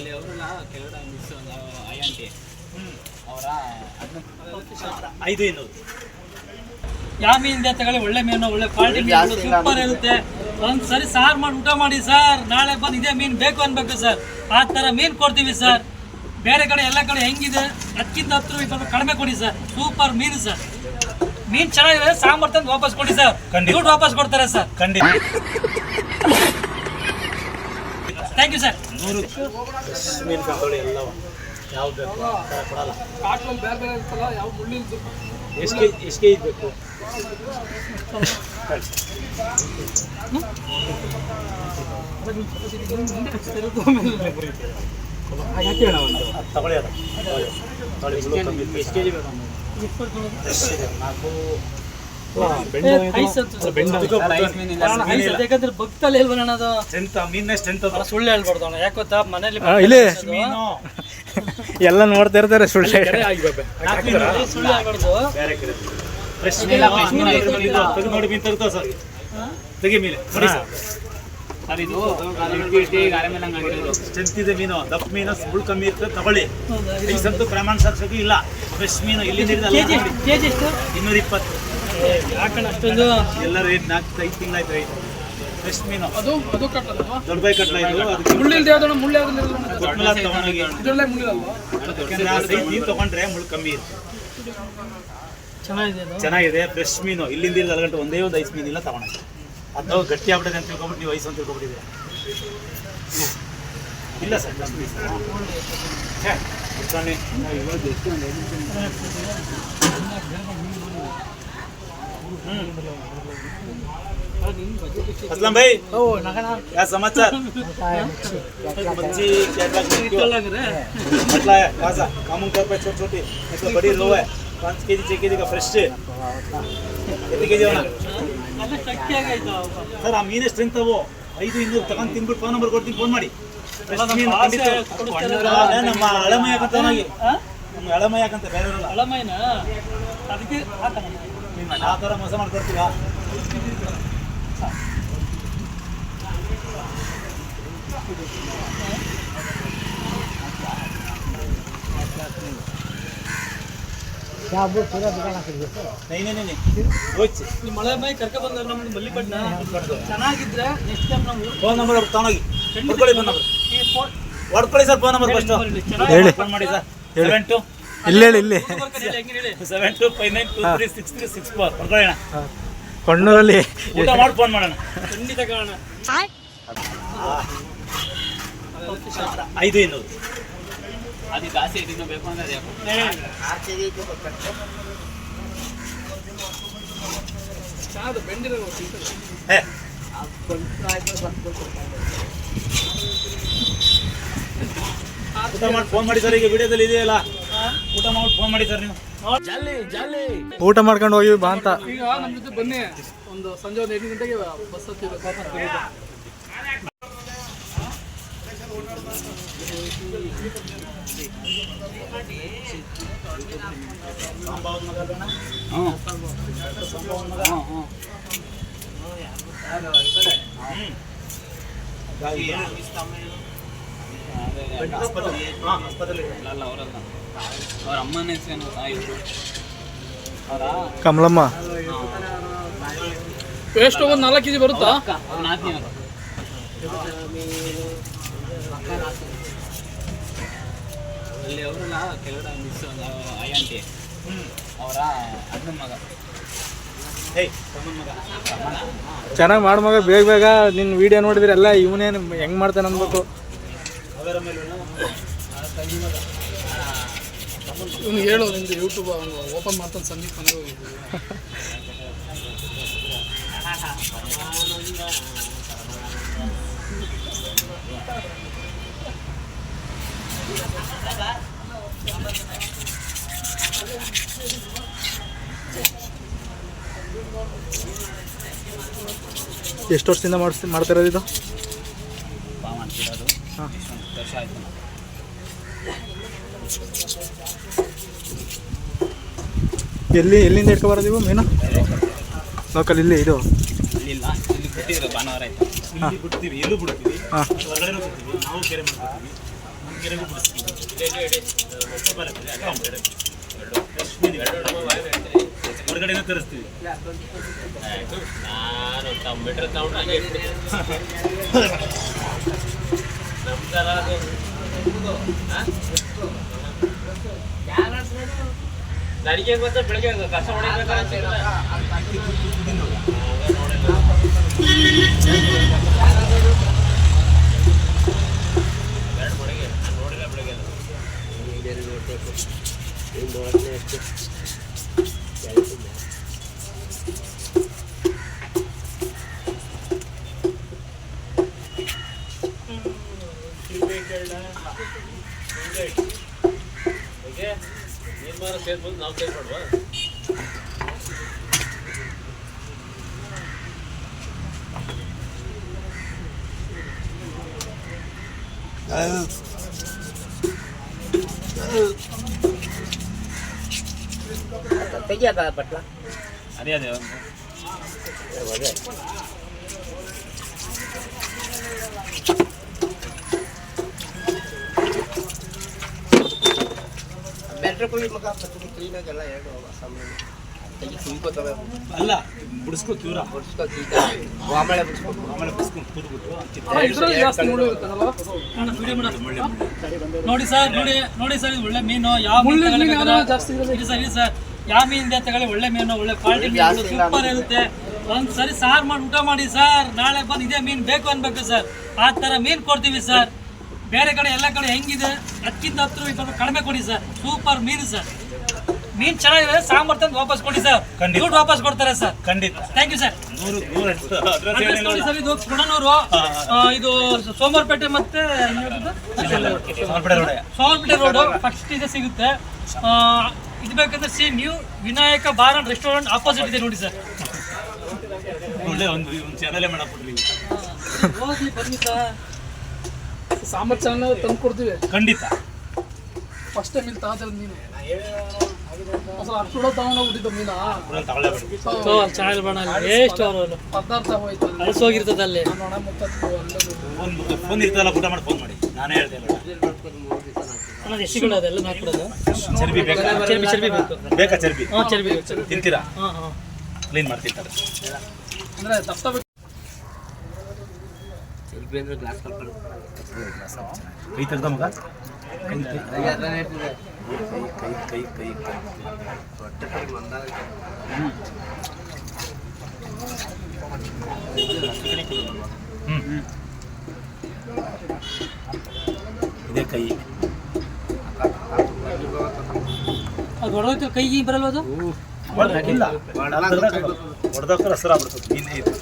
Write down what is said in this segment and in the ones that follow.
ಅಲ್ಲಿ ಅವರಲ್ಲ ಕೆಳಗಡೆ ಮಿಸ್ ಅವರ ಐದು ಇನ್ನೂರು ಯಾವ ಮೀನಿದೆ ತಗೊಳ್ಳಿ ಒಳ್ಳೆ ಮೀನು ಒಳ್ಳೆ ಕ್ವಾಲಿಟಿ ಮೀನು ಸೂಪರ್ ಇರುತ್ತೆ. ಒಂದು ಸರಿ ಸಾರ್ ಮಾಡಿ ಊಟ ಮಾಡಿ ಸರ್ ನಾಳೆ ಬಂದು ಇದೇ ಮೀನು ಬೇಕು ಅನ್ಬೇಕು ಸರ್. ಆ ತರ ಮೀನು ಕೊಡ್ತೀವಿ ಸರ್. ಬೇರೆ ಕಡೆ ಎಲ್ಲ ಕಡೆ ಹೆಂಗಿದೆ? ಹತ್ತಿಂದ ಹತ್ತು ರೂಪಾಯಿ ಸ್ವಲ್ಪ ಕಡಿಮೆ ಕೊಡಿ ಸರ್. ಸೂಪರ್ ಮೀನು ಸರ್. ಮೀನ್ ಚೆನ್ನಾಗಿದೆ ಸಾಂಬಾರ್ ತಂದು ವಾಪಸ್ ಕೊಡಿ ಸರ್. ಖಂಡಿತ. ದುಡ್ಡು ವಾಪಸ್ ಕೊಡ್ತಾರೆ ಸರ್. ಖಂಡಿತ. ಥ್ಯಾಂಕ್ ಯು ಸರ್ ನೂರು ಮೀನು ಕಳ್ಕೊಳ್ಳಿ ಎಲ್ಲವ? ಯಾವ್ದು ಬೇಕು? ಕೊಡಲ್ಲ. ಎಷ್ಟು ಕೆ ಎಷ್ಟು ಕೆ ಜಿ ಬೇಕು ತಗೊಳ್ಳಿ ಅದು. ಎಷ್ಟು ಕೆ ಜಿ ಬೇಕು? ನಾಲ್ಕು ಯಾಕಂದ್ರೆ ಭಕ್ತಲ್ಲಿ ಅದು ಸುಳ್ಳು ಹೇಳ್ಬಾರ್ದು ಅಣ್ಣ ಯಾಕೆ ಗೊತ್ತಾ? ಮನೇಲಿ ಇಲ್ಲಿ. ಮೀನು. ಎಲ್ಲ ನೋಡ್ತಾ ಇರ್ತಾರೆ ಸುಳ್ಳು ಸುಳ್ಳು ಹೇಳ್ಬಾರ್ದು. ನೋಡಿ ಮೀನು ತೆಗ್ದು ಸರ್. ತೆಗಿ ಮೀನು. ನೋಡಿ ಸರ್. ಸರ್ ಇದು ಸ್ಟ್ರೆಂತ್ ಮೀನು ದಪ್ಪ ಮೀನು ಸುಳ್ಳು ಕಮ್ಮಿ ಇರ್ತದೆ ತಗೊಳ್ಳಿ. ಪ್ರಮಾಣ ಸಾಕ್ಷಿ ಇಲ್ಲ. ಫ್ರೆಶ್ ಮೀನು ಇಲ್ಲಿ ಇನ್ನೂರ ಇಪ್ಪತ್ತು. ಯಾಕಣ್ಣ ಅಷ್ಟೊಂದು ಎಲ್ಲ ರೇಟ್ ನಾಲ್ಕು ಐದು ತಿಂಗಳಾಯ್ತು ರೈಟ್ ಫ್ರೆಶ್ ಮೀನು ಅದು ಅದು ಕಟ್ಟಲ್ವಾ ದೊಡ್ಡ ಬೈ ಕಟ್ಲ ಇದು? ಅದಕ್ಕೆ ಮುಳ್ಳಿಲ್ದೆ ಯಾವ್ದಣ್ಣ ಮುಳ್ಳು ಯಾವ್ದಿಲ್ಲ ಕೊಟ್ಮೇಲೆ ಅದು ತಗೊಂಡೋಗಿ. ಇದ್ರಲ್ಲೇ ಮುಳ್ಳಿರಲ್ವಾ ಯಾಕಂದ್ರೆ ಆ ಸೈಜ್ ಮೀನು ತಗೊಂಡ್ರೆ ಮುಳ್ಳು ಕಮ್ಮಿ ಇರುತ್ತೆ. ಚೆನ್ನಾಗಿದೆ ಅದು? ಚೆನ್ನಾಗಿದೆ ಫ್ರೆಶ್ ಮೀನು ಇಲ್ಲಿಂದ ಇಲ್ಲಿ ಅಲ್ಗಂಟೆ ಒಂದೇ ಒಂದು ಐಸ್ ಮೀನಿಲ್ಲ ತಗೊಂಡು ಅದು ಗಟ್ಟಿ ಆಗ್ಬಿಟ್ಟಿದೆ ಅಂತ ತಿಳ್ಕೊಬಿಟ್ಟು ನೀವು ಐಸ್ ಅಂತ ತಿಳ್ಕೊಂಬಿಟ್ಟಿದ್ದೀರಾ ಇಲ್ಲ ಸರ್ ಕುತ್ಕೊಳ್ಳಿ. असलम भाई क्या समाचार मच्छी क्या क्या ಇಷ್ಟೊಳ್ಳಂಗ್ರೆ मटला है ताज़ा कामून कर पे छोटी छोटी मतलब बड़ी लो है पाँच के जी छः के जी का फ्रेश कितने के जी होना ಎಲ್ಲ ಶಕ್ತಿ ಆಗೈತು ಸರ್ ಆ ಮೀನು ಸ್ಟ್ರೆಂತ್ ಅವು ಐದು ಇನ್ನೂರು ತಗೊಂಡು ತಿನ್ಬಿಟ್ಟು ಫೋನ್ ನಂಬರ್ ಕೊಡ್ತೀನಿ ಫೋನ್ ಮಾಡಿ Fresh ನಮ್ಮ ಮೀನು ಆಸೆ ಖಂಡಿತ. ಕೊಡಿಸ್ತಾರೆ. ಅಲ್ಲ, ನಮ್ಮ ಹಳಮೈ ಯಾಕಂತ ಅವನಿಗೆ ನಮ್ಮ ಹಳಮೈ ಯಾಕಂತ ಬೇರೆಯವರಲ್ಲ ಅಳಮೈನ ಅದಕ್ಕೆ ಹಾಕಣ ಆ ಥರ ಮೋಸ ಮಾಡಿಕೊಡ್ತೀರಾ? ಮಳೆ ಮೈ ಕರ್ಕ ಬಂದ್ರೆ ನಮ್ದು ಮಲ್ಲಿಪಟ್ಟಣ ಚೆನ್ನಾಗಿದ್ರೆ ನೆಕ್ಸ್ಟ್ ಟೈಮ್ ನಾವು ಫೋನ್ ನಂಬರ್ ಅವ್ರು ತಗೊಂಡೋಗಿ ಹೊಡ್ಕೊಳ್ಳಿ ಫೋನ್ ನಂಬರ್ ಹೊಡ್ಕೊಳ್ಳಿ ಸರ್ ಫೋನ್ ನಂಬರ್ ಫಸ್ಟ್ ಹೇಳಿ. ಫೋನ್ ಮಾಡಿ ಸರ್. ಸೆವೆನ್ ಟು ಇಲ್ಲಿ ಹೇಳಿ ಇಲ್ಲಿ. Seven two five nine two three six three six four ಬರ್ಕೊಳ್ಳೋಣ ಕೊಣ್ಣೂರಲ್ಲಿ. ಊಟ ಮಾಡಿ ಫೋನ್ ಮಾಡೋಣ. ಖಂಡಿತ ಐದು ಇನ್ನೂರು. ಅದಕ್ಕೆ ಆಸೆ ಇಟ್ಟಿದ್ದು ಬೇಕು ಅಂದ್ರೆ ಅದು ಊಟ ಮಾಡಿ ಫೋನ್ ಮಾಡಿ ಸರ್ ಈಗ ವಿಡಿಯೋದಲ್ಲಿ ಇದೆಯಲ್ಲ? ಊಟ ಮಾಡಿ ಫೋನ್ ಮಾಡಿ ಸರ್ ನೀವು. ಊಟ ಮಾಡ್ಕೊಂಡು ಹೋಗಿ ಬಾ ಅಂತ. ಈಗ ನಮ್ಮ ಜೊತೆ ಬನ್ನಿ. ಒಂದು ಸಂಜೆ ಒಂದು ಎಂಟು ಗಂಟೆಗೆ ಬಸ್ ಹತ್ತಿರ ಅವ್ರ ಅಮ್ಮನ ಹೆಸರೇನು ತಾಯಿದ್ರು ಅವರ ಕಮಲಮ್ಮ. ಎಷ್ಟು ಒಂದು ನಾಲ್ಕು ಕೆಜಿ ಬರುತ್ತಾ? ಅಲ್ಲಿ ಅವರಲ್ಲ ಕೆಳಗಡೆ ಮಿಸ್ ಆಂಟಿ ಅವರ ಅಣ್ಣನ ಮಗ ಚೆನ್ನಾಗಿ ಮಾಡು ಮಗ ಬೇಗ ಬೇಗ ನಿನ್ನ ವಿಡಿಯೋ ನೋಡಿದ್ರೆ ಎಲ್ಲ ಇವನೇನು ಹೆಂಗ್ ಮಾಡ್ತಾನೆ ಅನ್ಬೇಕು. ಅವರ ಮೇಲೆ ಇವ್ನು ಹೇಳು ನಿಮ್ದು ಯೂಟ್ಯೂಬ್ ಅವನು ಓಪನ್ ಮಾಡ್ತಾನೆ ಸಂದೀಪ್ ಮನೆಗೆ ಎಷ್ಟು ವರ್ಷದಿಂದ ಮಾಡಿಸ್ತೀನಿ ಮಾಡ್ತಾ ಇರೋದು ಇದು ಹಾಂ. ವರ್ಷ ಆಯ್ತು. ಎಲ್ಲಿ ಎಲ್ಲಿಂದ ಇಟ್ಕೊ ಬರೋದು ಇವು ಮೀನು? ಲೋಕಲ್ ಇಲ್ಲಿ ಇದು? ಇಲ್ಲಿಲ್ಲ ಇಲ್ಲಿ ಬಿಟ್ಟಿದ್ರು ಭಾನುವಾರ ಆಯ್ತು. ಇಲ್ಲಿ ಬಿಡ್ತೀವಿ ಎಲ್ಲೂ ಬಿಡ್ತೀವಿ. ಹಾಂ. ಹೊರಗಡೆನೂ ಬಿಡ್ತೀವಿ ನಾವು ಕೆರೆ ಮಾಡ್ತೀವಿ ಕೆರೆಗೂ ಬಿಡಿಸ್ತೀವಿ ಫ್ರೆಶ್ ಮೀನು. ಹೊರಗಡೆನೂ ತರಿಸ್ತೀವಿ. ನಾನು ಟೊಮೆಟೊ ತಗೊಂಡು ಹಂಗೆ ನನಗೆ ಗೊತ್ತಾ ಬೆಳಗ್ಗೆ ಕಸ ಹೊಡಿಬೇಕಾದ್ರೆ ನೋಡಿಲ್ಲ ಬೆಳಗ್ಗೆ ಓಕೆ ನೀನು ಮಾರ ಸೇರ್ಬೋದು ನಾವು ಸೇರ್ಬೇಡ್ವಾ ಅದೇ ಅದೇ ಒಂದು ಅಲ್ಲ ಬಿಡಿಸ್ಕೊ. ನೋಡಿ ಸರ್ ನೋಡಿ ನೋಡಿ ಸರ್ ಇದು ಒಳ್ಳೆ ಮೀನು. ಯಾವ ಮೀನು ಜಾಸ್ತಿ ಸರ್ ಯಾವ ಮೀನಿಂದ ತಗೊಳ್ಳಿ ಒಳ್ಳೆ ಮೀನು ಒಳ್ಳೆ ಕ್ವಾಲಿಟಿ ಮೀನು ಸೂಪರ್ ಇರುತ್ತೆ. ಒಂದ್ ಸರಿ ಸಾರ್ ಮಾಡಿ ಊಟ ಮಾಡಿ ಸರ್. ನಾಳೆ ಬಂದು ಇದೇ ಮೀನ್ ಬೇಕು ಅನ್ಬೇಕು ಸರ್. ಆ ತರ ಮೀನ್ ಕೊಡ್ತೀವಿ ಸರ್. ಬೇರೆ ಕಡೆ ಎಲ್ಲ ಕಡೆ ಹೆಂಗಿದೆ? ಅದಕ್ಕಿಂತ ಹತ್ತು ಸ್ವಲ್ಪ ಕಡಿಮೆ ಕೊಡಿ ಸರ್. ಸೂಪರ್ ಮೀನು ಸರ್. ಮೀನ್ ಚೆನ್ನಾಗಿದೆ ಸಾಂಬಾರ್ ತಂದು ವಾಪಸ್ ಕೊಡಿ ಸರ್. ಖಂಡಿತ. ದುಡ್ಡು ವಾಪಸ್ ಕೊಡ್ತಾರೆ ಸರ್. ಖಂಡಿತ. ಥ್ಯಾಂಕ್ ಯು ಸರ್ ನೋಡಿ ಸರ್ ಇದು ಸೋಮವಾರಪೇಟೆ ಮತ್ತೆ? ಸೋಮವಾರಪೇಟೆ ರೋಡ್. ಫಸ್ಟ್ ಇದೆ ಸಿಗುತ್ತೆ. ಇದು ಬೇಕಂದ್ರೆ C new Vinayaka bar and restaurant opposite ಇದೆ ನೋಡಿ ಸರ್. ಒಳ್ಳೆ ಒಂದು ಚಾನಲೇ ಮಾಡಕ್ಬಿಟ್ರಿ ಬನ್ನಿ ಸರ್. ಸಾಂಬಾರ್ ಚೆನ್ನಾಗಿ ತಂದು ಕೊಡ್ತೀವಿ. ಖಂಡಿತ. ಫಸ್ಟ್ ಟೈಮ್ ಇಲ್ಲಿ ತಗೋತಾರೆ ಮೀನು. ಅಸಲು ಅಷ್ಟು ಕೂಡ ತಗೊಂಡು ಮೀನಾ? ತಗೊಳ್ಳೇಬೇಡಿ ಸೊ ಚೆನ್ನಾಗಿ ಬಣ್ಣ ಎಷ್ಟು ಅವರು ಪದಾರ್ಥ ಹೋಯ್ತು ಅಲ್ಲಿ. ಅಳಿಸೋಗಿರ್ತದೆ ಅಲ್ಲಿ. ನಾನು ಒಣ ಮುತ್ತತ್ತು ಫೋನ್ ಇರ್ತಲ್ಲ ಊಟ ಮಾಡಿ ಫೋನ್ ಮಾಡಿ. ನಾನೇ ಹೇಳ್ದೆ ಅಲ್ಲ ಅನ್ನೋದು ಎಸಿಗಳು ಅದೆಲ್ಲ ಹಾಕ್ಬಿಡೋದು ಚರ್ಬಿ ಬೇಕಾ? ಚರ್ಬಿ ಚರ್ಬಿ ಬೇಕು. ಬೇಕಾ ಚರ್ಬಿ? ಹಾಂ ಚರ್ಬಿ ಚರ್ಬಿ ತಿಂತೀರಾ? ಹಾಂ ಹಾಂ. ಕ್ಲೀನ್ ಮಾಡ್ತಿರ್ತಾರೆ ಅಂದ್ರೆ ದಪ್ಪ ಬೇಕು ಕೈ ತೆಗ್ದ ಮಗ? ಕೈ. ಕೈ ಕೈ ಕೈ ಕೈ ಹ್ಮ್ ಇದೇ ಕೈ ಅದು ಹೊಡೆದಕ್ಕೆ ಕೈಗೆ ಬರಲ್ವ ಅದು ಇಲ್ಲ ಹೊಡೆದಕ್ಕರ ಹಸಿರಾಗ್ಬಿಡ್ತದೆ ಮೀನೇ ಇದು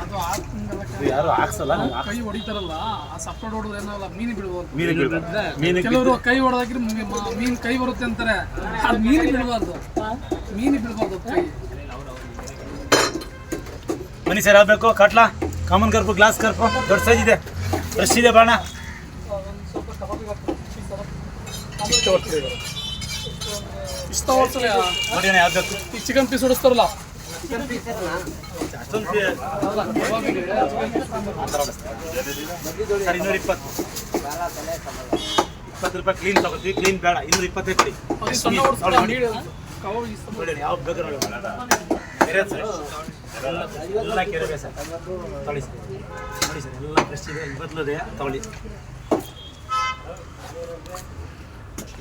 ಅದು ಹಾಕ್ತಿಂದಲ್ಲ ಇದು ಯಾರು ಹಾಕ್ಸಲ್ಲ? ಕೈ ಹೊಡಿತಾರಲ್ಲ ಆ ಸಪ್ರೇಟ್ ಹೊಡೆದ್ರೆ ಏನಲ್ಲ ಮೀನು ಬಿಡ್ಬೋದು. ಮೀನು ಬೀಳ್ಬೇಕು ಮೀನು ಕೆಲವರು ಕೈ ಹೊಡೆದಾಕ್ರೆ ಮೀನು ಕೈ ಬರುತ್ತೆ ಅಂತಾರೆ. ಅದು ಮೀನು ಬಿಡಬಾರ್ದು. ಮೀನು ಬಿಡಬಾರ್ದು ಕೈ. ಮನಿ ಸರ್ ಆಗ್ಬೇಕು. ಕಟ್ಲ? ಕಾಮನ್ ಕರ್ಪು ಗ್ಲಾಸ್ ಕರ್ಪು. ದೊಡ್ಡ ಸೈಜ್ ಇದೆ. ಫ್ರೆಶ್ ಇದೆ ಬಾಣ. ಇಷ್ಟ ನೋಡಿ ಯಾವ್ದು ಚಿಕನ್ ಪೀಸ್ ಹೊಡಿಸ್ತಾರಲ್ಲ. ಸರ್ ಇನ್ನೂರ ಇಪ್ಪತ್ತು. ಇಪ್ಪತ್ತು ರೂಪಾಯಿ ಕ್ಲೀನ್ ತಗೋತೀವಿ ಕ್ಲೀನ್ ಬೇಡ ಇನ್ನೂರ ಇಪ್ಪತ್ತೈದು ಕೊಡಿ. ನೀಡಿ ಯಾವ್ದು ಕೆರೆ ಸರ್. ಎಲ್ಲ ಕೆರೆ ಸರ್. ತಗೊಳ್ಳಿ ಸರ್. ನೋಡಿ ಸರ್. ಎಲ್ಲ ಫ್ರೆಶ್ ಇದೆ. ತಗೊಳ್ಳಿ.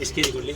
ಎಷ್ಟು ಕೆ ಜಿ ಕೊಡಲಿ?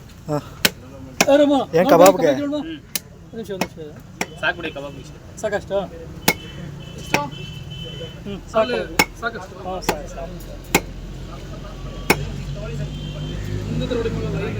ಏನ್ ಕಬಾಬ್ಗೆ? ಸಾಕ್ಬಿಡಿ ಕಬಾಬ್ ಇಷ್ಟ ಸಾಕಷ್ಟು ಹ್ಞೂ ಸಾಕು ಸಾಕು. ಸಾಕಷ್ಟು. ಹಾಂ ಸಾಕು ನೋಡಿ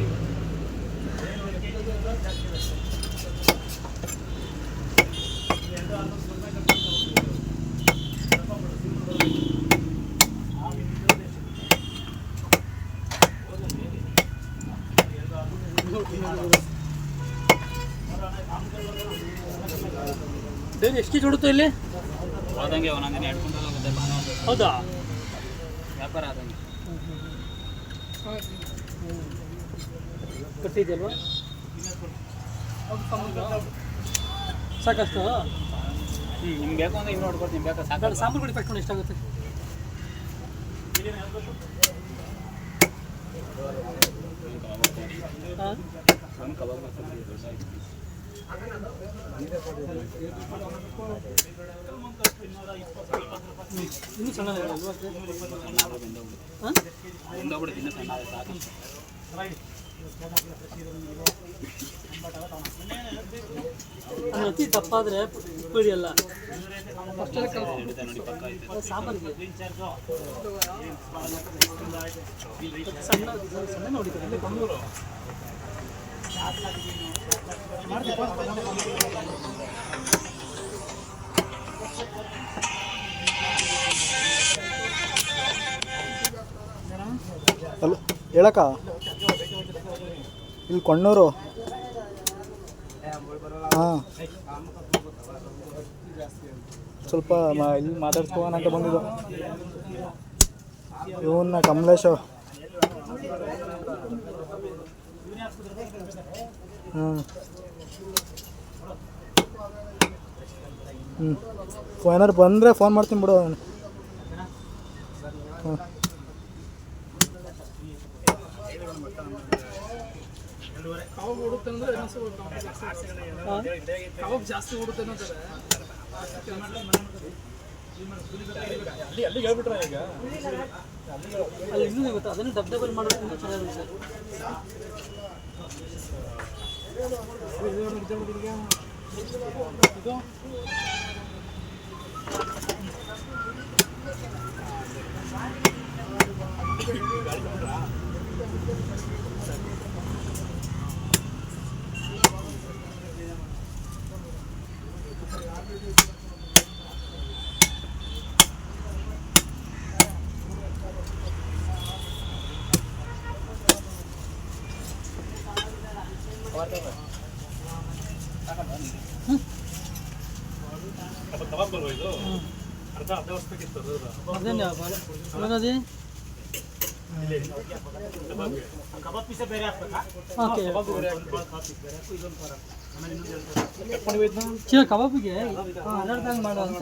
ಮಗ ಲೈನ್ ಡೈಲಿ ಎಷ್ಟು ಕೆ ಜಿ ಹೊಡುತ್ತೆ ಇಲ್ಲಿ? ಹೋದಂಗೆ ಒಂದೊಂದಿನ ಎರಡು ಕ್ವಿಂಟಲ್ ಹೋಗುತ್ತೆ ಭಾನುವಾರ. ಹೌದಾ? ವ್ಯಾಪಾರ ಆದಂಗೆ. ಕಟ್ಟಿದೆಯಲ್ವಾ? ಸಾಕಷ್ಟು? ಹ್ಞೂ ನಿಮ್ಗೆ ಬೇಕು ಅಂದ್ರೆ ಇನ್ನೂ ಹೊಡ್ಕೊಡ್ತೀನಿ ಬೇಕಾ ಸಾಕು ಸಾಂಬಾರು ಗುಡಿ ಕಟ್ಕೊಂಡು ಎಷ್ಟಾಗುತ್ತೆ ಹಾಂ ಕಬಾಬ್ ಇನ್ನೂ ಸಣ್ಣ ಇನ್ನೂ ಸಣ್ಣ ಸಾಕು ಅತಿ ತಪ್ಪಾದರೆ ಉಪ್ಪು ಹಿಡಿಯಲ್ಲ ಹಿಡಿತ ನೋಡಿ ಪಕ್ಕ ಐತೆ ಅದು ಸಾಂಬಾರಿಗೆ ಸಣ್ಣ ಸಣ್ಣ ನೋಡಿದ್ದಾರೆ ಅಲ್ಲ ಹೇಳಕ್ಕ? ಇಲ್ಲಿ ಕೊಣ್ಣೂರು. ಹಾಂ. ಸ್ವಲ್ಪ ಇಲ್ಲಿ ಮಾತಾಡ್ಸ್ಕೋಣ ಅಂತ ಬಂದಿದ್ದು. ಇವನ್ನ ಕಮಲೇಶ್ ಹ್ಞೂ ಏನಾದ್ರು ಬಂದರೆ ಫೋನ್ ಮಾಡ್ತೀನಿ ಬಿಡು. ಹ್ಞೂ ಜಾಸ್ತಿ ಅಲ್ಲಿ ಇನ್ನೂ ಗೊತ್ತಾ? ಅದನ್ನು ಡಬ್ ಡಬಲ್ ಮಾಡೋದು ಇನ್ನೂ ಚೆನ್ನಾಗಿರುತ್ತೆ ಅದೇನು ಏನದಿ ಓಕೆ ಚೀಲ ಕಬಾಬಿಗೆ ಹನ್ನೆರಡ್ದಂಗೆ ಮಾಡೋ ಅಂತ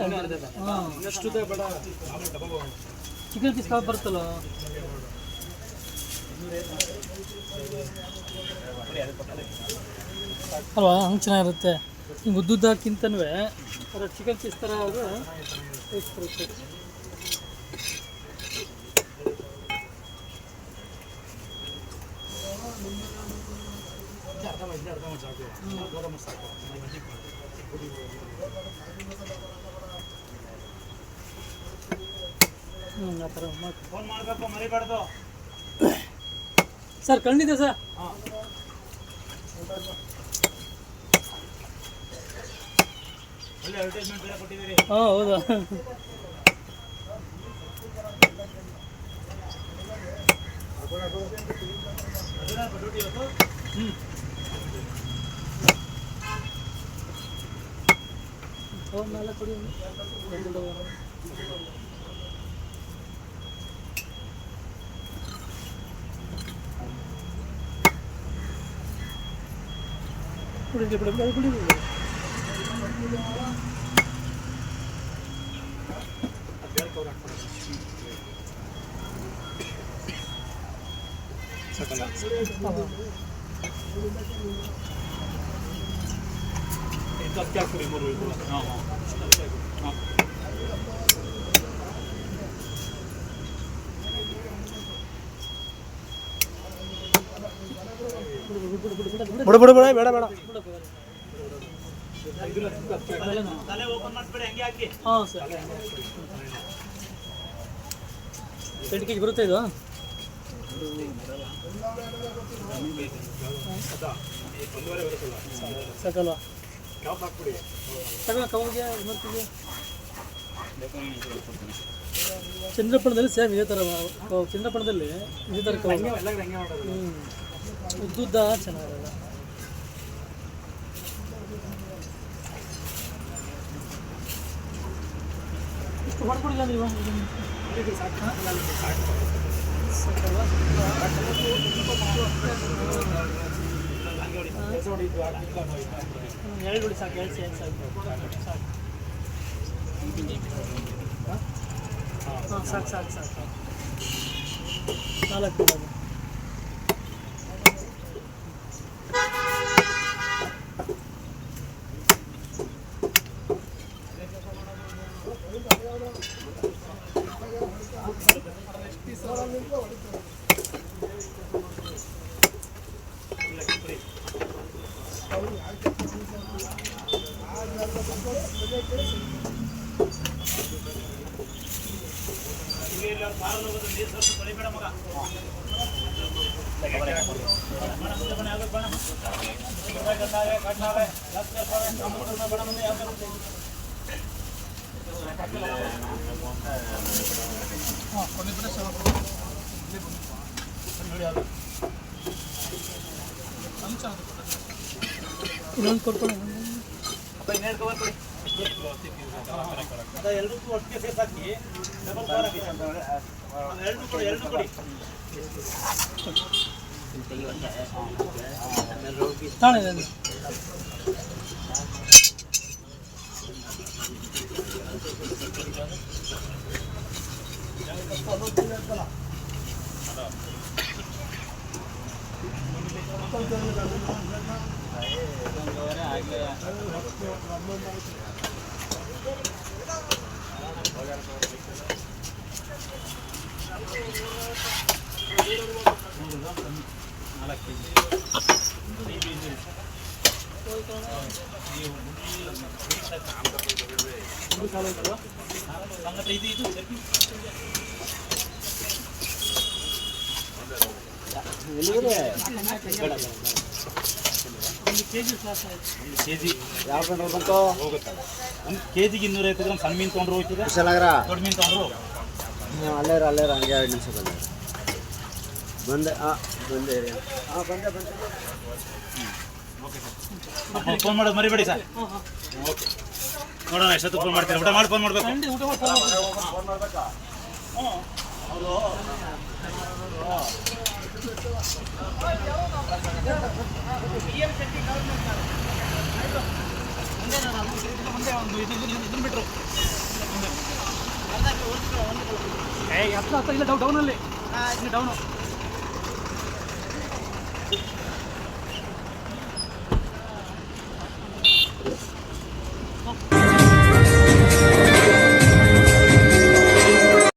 ಹಾಂ ಚಿಕನ್ ಪೀಸ್ ಕಬಾಬ್ ಬರುತ್ತಲ್ಲ ಅಲ್ವಾ? ಹಂಗೆ ಚೆನ್ನಾಗಿರುತ್ತೆ. ಹಿಂಗೆ ಉದ್ದುದ್ದಕ್ಕಿಂತನೂ ಚಿಕನ್ ಪೀಸ್ ಥರ ಅದು ಟೇಸ್ಟ್ ಬರುತ್ತೆ. ಹ್ಞೂ ಆ ಥರ ಫೋನ್ ಮಾಡಬೇಕು ಮರಿಬಾರ್ದು. ಸರ್ ಖಂಡಿತ ಸರ್? ಒಳ್ಳೆ ಹಾಂ ಹೌದಾ ಫೋನ್ ಮೇಲೆ ಕೊಡಿ ಒಂದು ಡಬ್ಬ. ಕುಡಿ ಬಿಡಿ ಬಿಡಿ ಕುಡಿ ಬಿಡಿ ಅಕ್ಕಿ ಹಾಕ್ಬಿಡಿ ಮೂರು ಇದು ಹಾಂ ಹಾಂ ಬಿಡು ಬಿಡು ಬಿಡು ಬೇಡ ಬೇಡ ತಲೆ ಓಪನ್ ಮಾಡಿಸ್ಬೇಡಿ ಹಂಗೆ ಹಾಕಿ ಹಾಂ ಸರ್ ಎಂಟು ಕೆ ಜಿ ಬರುತ್ತೆ ಇದು? ಸಕಲ ಚಂದ್ರಪಣದಲ್ಲಿ ಸೇಮ್ ಇದೇ ಥರ ಚಂದ್ರಪಣದಲ್ಲಿ ಇದೇ ಥರ ಕವ ಹ್ಞೂ ಉದ್ದುದ್ದ ಚೆನ್ನಾಗಿರಲ್ಲ. ಹೊಡ್ಕೊಡಿಲ್ಲ ನೀವು? ಎರಡು ಹೊಡಿ ಸಾಕು ಎರಡು ಸಾಕು ಸಾಕು ಸಾಕು ಹಾಂ ಸಾಕು ಸಾಕು ಸಾಕು. ನಾಲ್ಕು. ಕಿಲೋ ಹಾಂ ಕೊಂಡಿದ್ರೆ ಸ್ವಲ್ಪ ಅಂಚ ಅದು ಇನ್ನೊಂದು ಕೊಡ್ಕೊಂಡು ಎಲ್ಲರಿಗೂ ಹಾಕಿ ಡಬಲ್ ಬಾರ್ ಆಗಿ. ಎರಡು ಕೊಡಿ ಎರಡು ಕೊಡಿ ತಾಳೆ ಇದನ್ನು. ಒಂದು ಕೆ ಜಿ ಸಾಕು ಆಯ್ತು. ಕೆ ಜಿ ಯಾವ ಕಂಟ್ರೋಲ್ ಬಂತು ಹೋಗುತ್ತಲ್ಲ ಒಂದು ಕೆ ಜಿಗೆ ಇನ್ನೂರೈವತ್ತು ಗ್ರಾಮ್ ಸಣ್ಣ ಮೀನು ತೊಗೊಂಡ್ರು ಹೋಗ್ತದೆ. ಕುಶಲನಗರ ದೊಡ್ಡ ಮೀನು ತೊಗೊಂಡ್ರು ಅಲ್ಲೇ ಅಲ್ಲೇ ಹಂಗೆ ಎರಡು ನಿಮಿಷ ಬಂದೆ. ಬಂದೆ ಹಾಂ ಬಂದೆ ಹಾಂ ಬಂದೆ ಬಂದೆ. ಫೋನ್ ಮಾಡೋದು ಮರಿಬೇಡಿ ಸರ್. ಓಕೆ. ನೋಡೋಣ ಎಷ್ಟೊತ್ತು ಫೋನ್ ಮಾಡ್ತೀನಿ ಊಟ ಮಾಡಿ ಫೋನ್ ಮಾಡಬೇಕು. ಊಟ ಮಾಡಿ ಫೋನ್ ಮಾಡ್ತೀನಿ. ಏ ಹತ್ರ ಹತ್ರ ಇಲ್ಲ ಡೌನ್ ಡೌನಲ್ಲಿ ಡೌನು